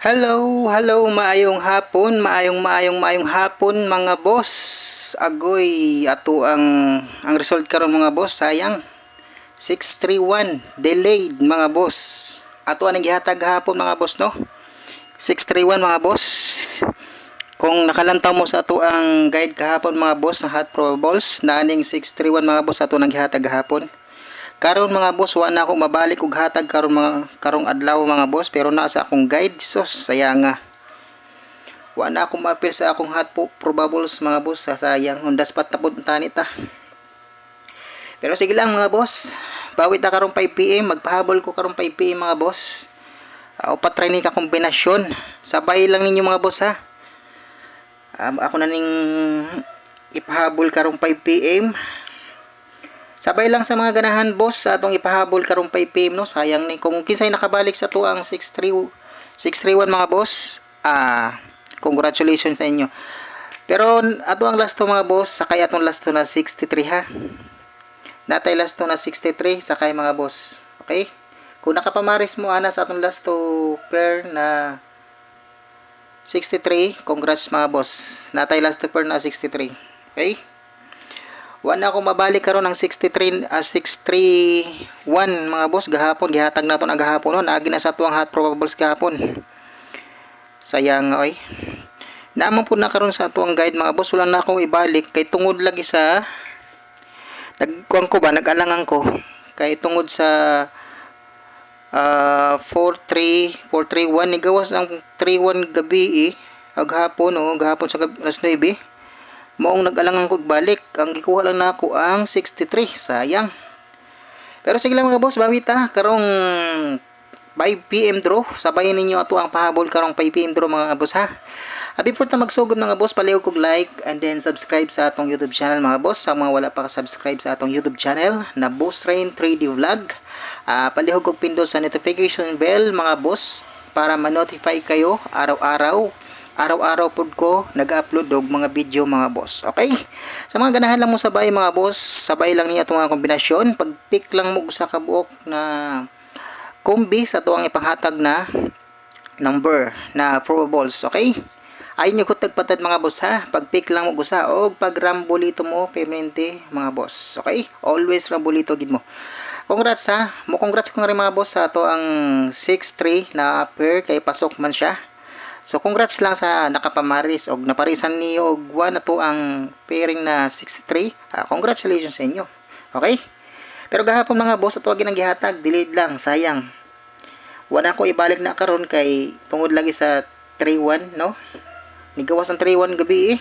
Hello, hello, maayong hapon, maayong maayong maayong hapon mga boss. Agoy, ato ang ang result karon mga boss, sayang. 631 delayed mga boss. Ato ang gihatag hapon mga boss no. 631 mga boss. Kung nakalantaw mo sa ato ang guide kahapon mga boss ng hot probables, naaning 631 mga boss ato nang gihatag hapon. Karon mga boss, wa na ako mabalik og hatag karon mga karong adlaw mga boss, pero naa sa akong guide, so sayang nga. Wa na ako mapil sa akong hot po probables mga boss, sa sayang undas pat tapod tani ta. Pero sige lang mga boss, bawit na karong 5 PM, magpahabol ko karong 5 PM mga boss. Uh, upat try ni ka kombinasyon. Sabay lang ninyo mga boss ha. Um, ako na ning ipahabol karong 5 PM. Sabay lang sa mga ganahan boss sa atong ipahabol karong 5 PM no. Sayang ni kung kinsay nakabalik sa tuang 63 631 mga boss. Ah, congratulations sa inyo. Pero ato ang last to mga boss, sakay atong last to na 63 ha. Natay last to na 63 sakay mga boss. Okay? Kung nakapamaris mo ana sa atong last to pair na 63, congrats mga boss. Natay last to pair na 63. Okay? Wa na ako mabalik karon ng 63 uh, 631 mga boss. Gahapon gihatag nato na gahapon no naagi na sa tuang hot probables gahapon. Sayang oy. Naman po na karon sa tuang guide mga boss. Wala na akong ibalik. Kay tungod lagi sa nagkuan ko ba? Nag-alangan ko. Kay tungod sa uh, 43 431 ni gawas ang 31 gabi eh. Ag hapon oh. Gahapon sa gabi, alas 9 Maong nag-alangan ko balik, ang gikuha lang nako ang 63, sayang. Pero sige lang mga boss, bawit ha, karong 5 PM draw, sabayan ninyo ato ang pahabol karong 5 PM draw mga boss ha. Uh, before ta magsugod mga boss, palihog kog like and then subscribe sa atong YouTube channel mga boss. Sa mga wala pa ka-subscribe sa atong YouTube channel na Boss Rain 3D Vlog, uh, palihog kog pindot sa notification bell mga boss para ma-notify kayo araw-araw araw-araw pod ko nag-upload og mga video mga boss. Okay? Sa mga ganahan lang mo sabay mga boss, sabay lang niya itong mga kombinasyon. Pag pick lang mo sa kabuok na kombi sa tuwang ipanghatag na number na probables. Okay? Ayun nyo ko tagpatad mga boss ha. Pag pick lang mo gusa o pag rambolito mo permanente mga boss. Okay? Always rambolito gid mo. Congrats ha. Mo congrats ko nga rin mga boss sa to ang 6-3 na pair kay pasok man siya. So congrats lang sa nakapamaris og naparisan niyo og one na to ang pairing na 63. Uh, congratulations sa inyo. Okay? Pero gahapon mga boss ato ginang gihatag, delayed lang, sayang. Wala ko ibalik na karon kay tungod lagi sa 31, no? Nigawas ang 31 gabi eh.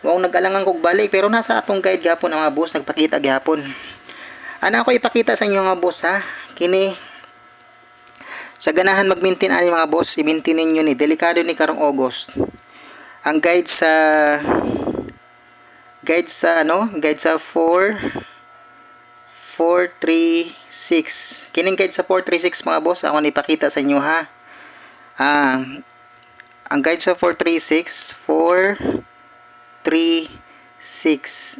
Wow, nag-alangan kog balik pero nasa atong guide gahapon ang mga boss nagpakita gihapon. Ana ako ipakita sa inyo mga boss ha. Kini sa ganahan mag-maintain ani mga boss, i-maintain ninyo ni delikado ni karong August. Ang guide sa guide sa ano, guide sa 4 436. Kining guide sa 436 mga boss, ako ni pakita sa inyo ha. Ah, ang guide sa 436 436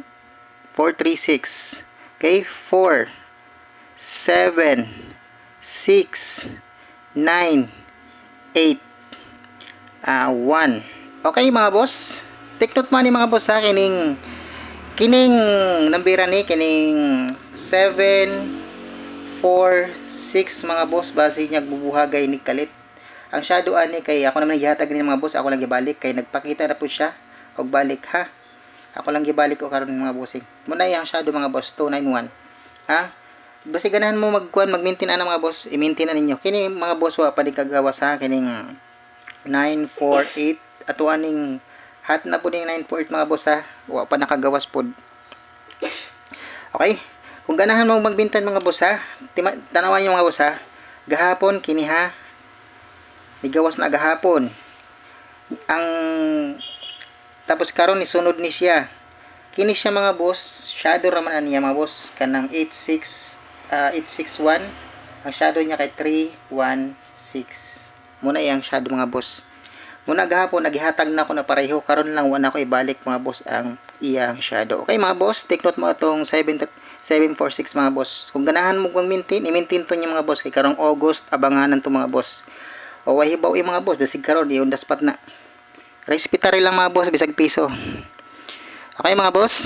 436 okay 4 7 6 9, 8, uh, 1. Okay mga boss, take note ni mga boss sa kining kining nambira ni kining 7, 4, 6 mga boss base niya bubuhagay ni kalit. Ang shadow ani kay ako naman gihatag ni mga boss, ako lang gibalik kay nagpakita na po siya og balik ha. Ako lang gibalik ko karon mga bossing. Muna yang shadow mga boss 291. Ha? Basi ganahan mo magkuan mag-maintain ana mga boss. I-maintain ninyo. Kini mga boss wa pa di kagawa sa kining 948 ato aning hat na pud ning 948 mga boss ha? Wa pa nakagawas pod okay? Kung ganahan mo magbintan mga boss ha? Tanawan niyo mga boss ha? Gahapon kini ha? Nigawas na gahapon. Ang tapos karon ni sunod ni siya. Kini siya mga boss shadow raman niya mga boss. Kanang 86 uh, 861 ang shadow niya kay 316 muna iyang shadow mga boss. Muna gahapon nagihatag na ako na pareho. Karon lang wala ko ibalik mga boss ang iyang shadow. Okay mga boss take note mo itong 7 746 mga boss. Kung ganahan mo mag maintain i-maintain to niya mga boss. Kay karong August abanganan to mga boss. O way hibaw yung mga boss, bisig karon iyon daspat na. Respetary lang mga boss, bisag piso. Okay mga boss.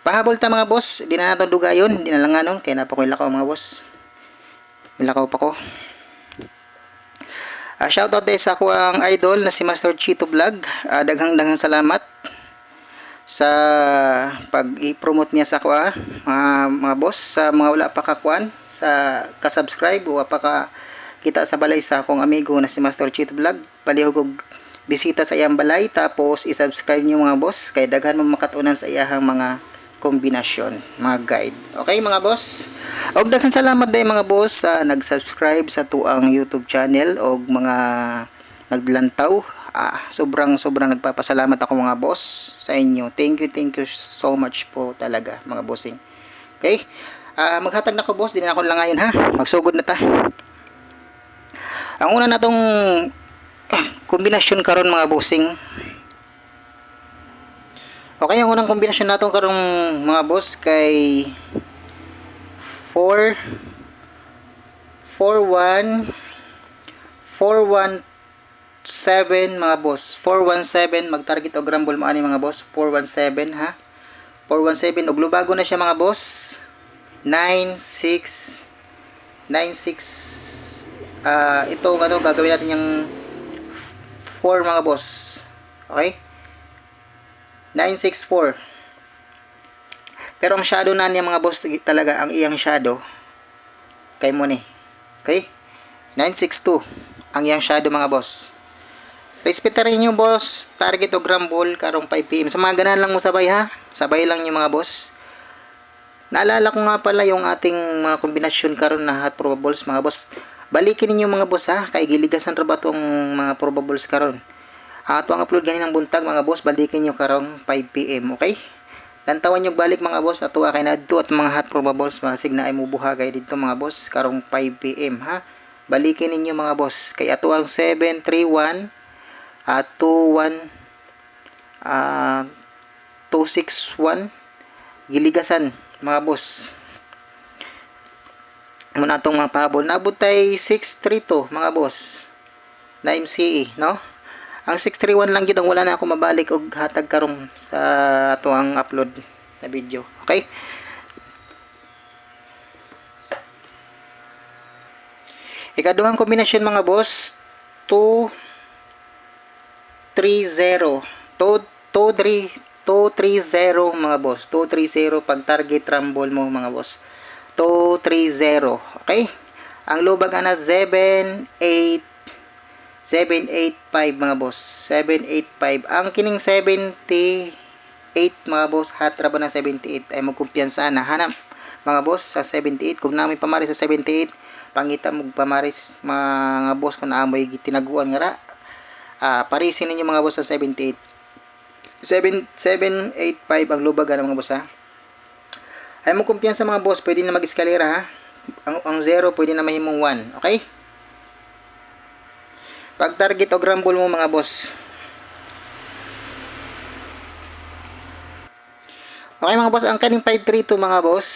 Pahabol ta mga boss, di na natin dugayon, di na lang anon, kaya napakoy lakaw mga boss. Nilakaw pa ko. Ah, shoutout din sa ako ang idol na si Master Chito Vlog. Ah, daghang daghang salamat sa pag-i-promote niya sa ah, mga, mga boss sa mga wala pa kakuan sa ka-subscribe o pa ka kita sa balay sa akong amigo na si Master Chito Vlog. Palihog og bisita sa iyang balay tapos i-subscribe niyo mga boss kay daghan mo makatunan sa iyahang mga kombinasyon, mga guide. Okay mga boss? Og daghan salamat day mga boss sa nag-subscribe sa tuang YouTube channel og mga naglantaw. Ah, sobrang sobrang nagpapasalamat ako mga boss sa inyo. Thank you, thank you so much po talaga mga bossing. Okay? Ah, maghatag na ko boss, di na ako lang ngayon ha. Magsugod na ta. Ang una natong kombinasyon karon mga bossing Okay, ang unang kombinasyon natin karong mga boss kay 4 4 1 417 mga boss. 417 mag-target og rumble mo ani mga boss. 417 ha. 417 og lubago na siya mga boss. 96 96 ah ito ano gagawin natin yung 4 mga boss. Okay? 964. Pero ang shadow na niya mga boss talaga ang iyang shadow kay mo ni. Okay? 962 ang iyang shadow mga boss. Respeta rin boss, target o grambol karong 5pm. Sa mga ganahan lang mo sabay ha. Sabay lang nyo mga boss. Naalala ko nga pala yung ating mga kombinasyon karon na hot probables mga boss. Balikin ninyo mga boss ha, kay giligasan ra ba mga probables karon. Ato ang upload ganin ng buntag mga boss, balikin nyo karong 5pm, okay? Lantawan nyo balik mga boss, ato kay nadto at mga hot probables, mga signa ay mubuhagay dito mga boss, karong 5pm ha. Balikin ninyo mga boss, kay ato ang 731 at 21 ah 261 giligasan mga boss. Muna itong mga pahabol nabot tay 632 mga boss. Na MCE no ang 631 lang gid ang wala na ako mabalik og hatag karong sa ato ang upload na video. Okay? Ikaduhang kombinasyon mga boss 2 3-0 2 3 2-3-0 mga boss. 2-3-0 pag target rumble mo mga boss. 2-3-0 okay? Ang lubag ana 7 8 785 mga boss. 785 ang kining 78 mga boss hatra ba na 78 ay magkumpiyansa na. Hanap mga boss sa 78 kung namin pamaris sa 78 pangita mo pamaris mga boss kung naamoy tinaguan nga ra. Ah, parisin ninyo mga boss sa 78 7, 785 ang lubag ano mga boss ha? Ay mo kumpiyansa mga boss pwede na mag-eskalera ha? Ang, ang 0 pwede na mahimong 1 okay pag target o grumble mo mga boss. Okay mga boss ang kaning 532 mga boss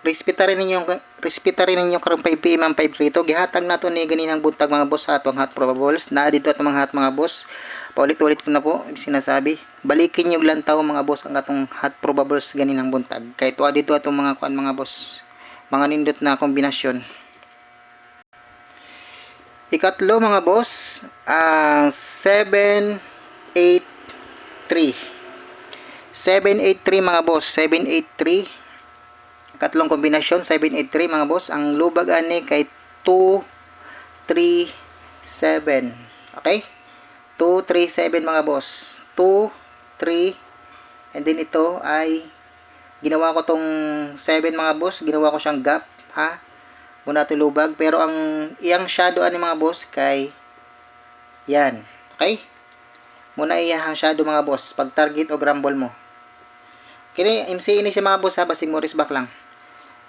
respeta rin ninyo respeta rin ninyo karong 5 pm ang 532 gihatag nato ni ganinang buntag mga boss sa atong hot probables. Na dito at mga hot mga boss. Paulit-ulit ko na po sinasabi. Balikin nyo lantaw mga boss ang atong hot probables ganinang buntag. Kay tuwa dito atong mga kuan mga boss. Mga nindot na kombinasyon ikatlo mga boss. Ang 783 783 mga boss. 783 katlong kombinasyon 783 mga boss. Ang lubag ani kay 237 okay? 237 mga boss. 2 3 and then ito ay ginawa ko tong 7 mga boss. Ginawa ko siyang gap ha muna ito lubag pero ang iyang shadow ani mga boss kay yan okay muna iyang shadow mga boss pag target o grumble mo kini MC ini siya mga boss ha basig mo back lang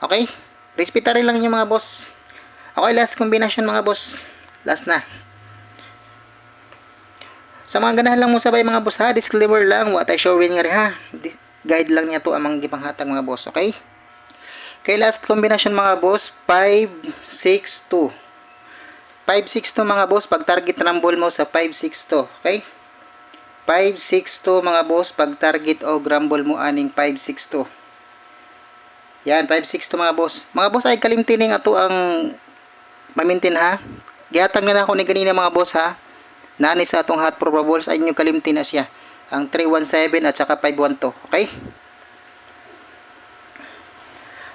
Okay? Respeta rin lang yung mga boss. Okay, last combination mga boss. Last na. Sa mga ganahan lang mo sabay mga boss ha, disclaimer lang, what I showing nga rin ha. Guide lang niya to amang gipanghatag mga boss, okay? Okay, last combination mga boss, 5, 6, 2. 562 mga boss, pag target rumble mo sa 562, okay? 562 mga boss, pag target o rumble mo aning 562. Yan, 562 mga boss. Mga boss ay kalimtining ato ang mamintin ha. Gihatag na ako ni ganina mga boss ha. Nani sa atong hot probables ay inyo kalimtin na siya. Ang 317 at saka 512, okay?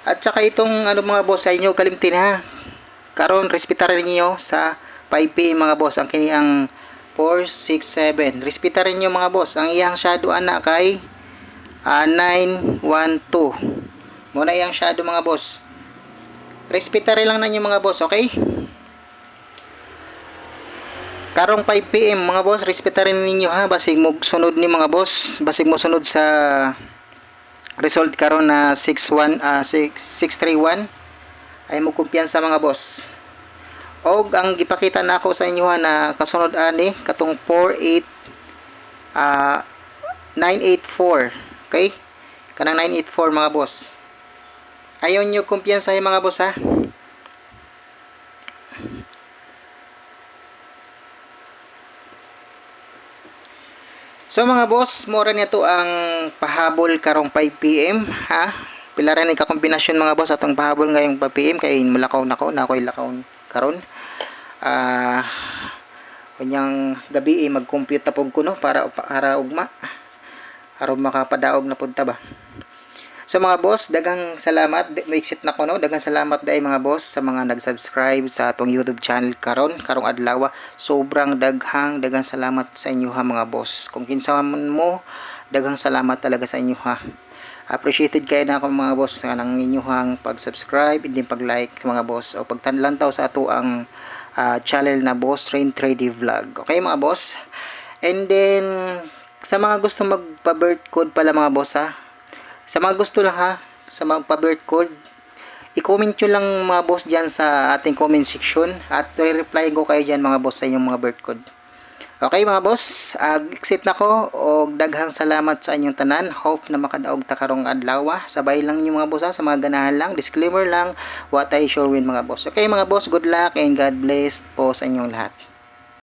At saka itong ano mga boss ay inyo kalimtin ha. Karon respetarin niyo sa 5 PM mga boss ang kini ang 467. Respetarin niyo mga boss ang iyang shadow ana kay ah, 912. Muna iyang shadow mga boss. Respetarin lang na niyo mga boss, okay? Karong 5 PM mga boss, respetarin ninyo ha basig mo sunod ni mga boss, basig mo sunod sa result karon na 61 ah 6, 631 ay mo kumpiyansa mga boss. Og ang gipakita na ako sa inyo ha na kasunod ani katong 48 ah 984. Okay? Kanang 984 mga boss. Ayaw nyo kumpiyansa mga boss ha. So mga boss, mora nito ang pahabol karong 5 PM ha. Pilaran ni ka kombinasyon mga boss atong pahabol ngayong 5 PM kay mulakaw nako na ako'y lakaw karon. Ah kunyang gabi eh, mag-compute na ko no para para ugma. Aron makapadaog na punta ba. So mga boss, dagang salamat. Di- Exit na ko no. Dagang salamat dai mga boss sa mga nag-subscribe sa atong YouTube channel karon karong adlaw. Sobrang daghang dagang salamat sa inyo ha mga boss. Kung kinsa man mo, dagang salamat talaga sa inyo ha. Appreciated kayo na ako mga boss sa nang inyong pag-subscribe, hindi pag-like mga boss o pagtanlantaw sa ato ang ah, channel na Boss Rain Trade Vlog. Okay mga boss? And then sa mga gusto magpa-birth code pala mga boss ha, sa mga gusto lang ha, sa mga pa-birth code, i-comment nyo lang mga boss dyan sa ating comment section at re-reply ko kayo dyan mga boss sa inyong mga birth code. Okay mga boss, ag exit na ko o daghang salamat sa inyong tanan. Hope na makadaog ta karong adlaw. Sabay lang yung mga boss ha, sa mga ganahan lang. Disclaimer lang, what I sure win mga boss. Okay mga boss, good luck and God bless po sa inyong lahat.